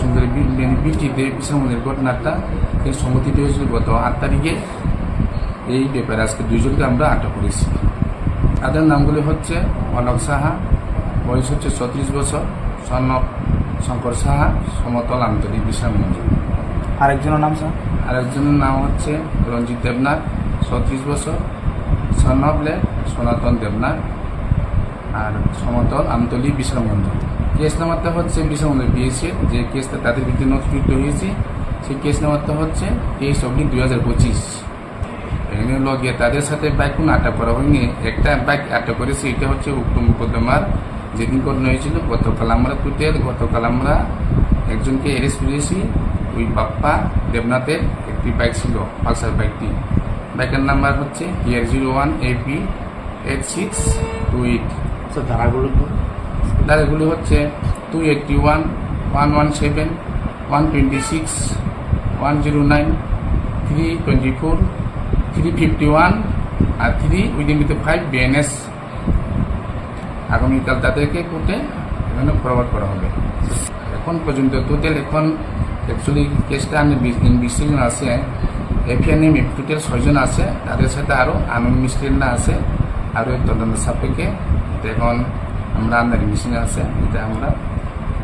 সুন্দরী বৃষ্টিতে বিশামনের ঘটনাটা এর সংগঠিত হয়েছিল গত আট তারিখে। এই ব্যাপারে আজকে দুইজনকে আমরা আটক করেছি। তাদের নামগুলি হচ্ছে অনক সাহা বয়স হচ্ছে ছত্রিশ বছর সনক শঙ্কর সাহা সমতল আন্তরিক বিশাল মঞ্জুর আরেকজনের নাম স্যার? আরেকজনের নাম হচ্ছে রঞ্জিত দেবনাথ ছত্রিশ বছর সনবলে সনাতন দেবনাথ আর সমতল আমতলি বিশালগঞ্জ কেস নামাতে হচ্ছে বিশালগঞ্জ বিএসএ যে কেসটা তাদের বিরুদ্ধে নথিভুক্ত হয়েছে, সেই কেস নামাতে হচ্ছে তেইশ অব্দি দুই হাজার পঁচিশ। এখানে লগে তাদের সাথে বাইক কোনো আটক করা হয়নি। একটা বাইক আটক করেছে, এটা হচ্ছে উক্ত মুকদ্দমার যেদিন ঘটনা হয়েছিল, গতকাল আমরা টুটের গতকাল আমরা একজনকে অ্যারেস্ট করেছি। ওই বাপ্পা দেবনাথের একটি বাইক ছিল, পালসার বাইকটি বাইকের নাম্বার হচ্ছে year zero one AP eight six two eight ধারাগুলো তারগুলি হচ্ছে two eighty one one one seven one twenty six one zero nine three twenty four three fifty one R three within with five BNS আগামীকাল তাদেরকে কোর্টে এখানে forward করা হবে। এখন পর্যন্ত টোটাল এখন অ্যাকচুয়ালি কেসটা আমি ইনভেস্টিগেশন আছে। এফিএনএম টোটাল ছয়জন আছে, তাদের সাথে আরও আনন্দ মিস্ত্রিরা আছে আরও তদন্ত সাপেক্ষে। এখন আমরা আন্দারি মিশিং আছে এটা আমরা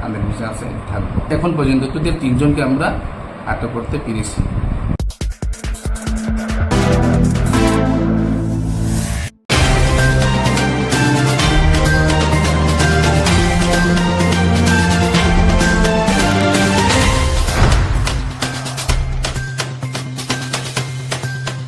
আন্দারি মিশিং আছে থাকব। এখন পর্যন্ত তোদের তিনজনকে আমরা আটক করতে পেরেছি।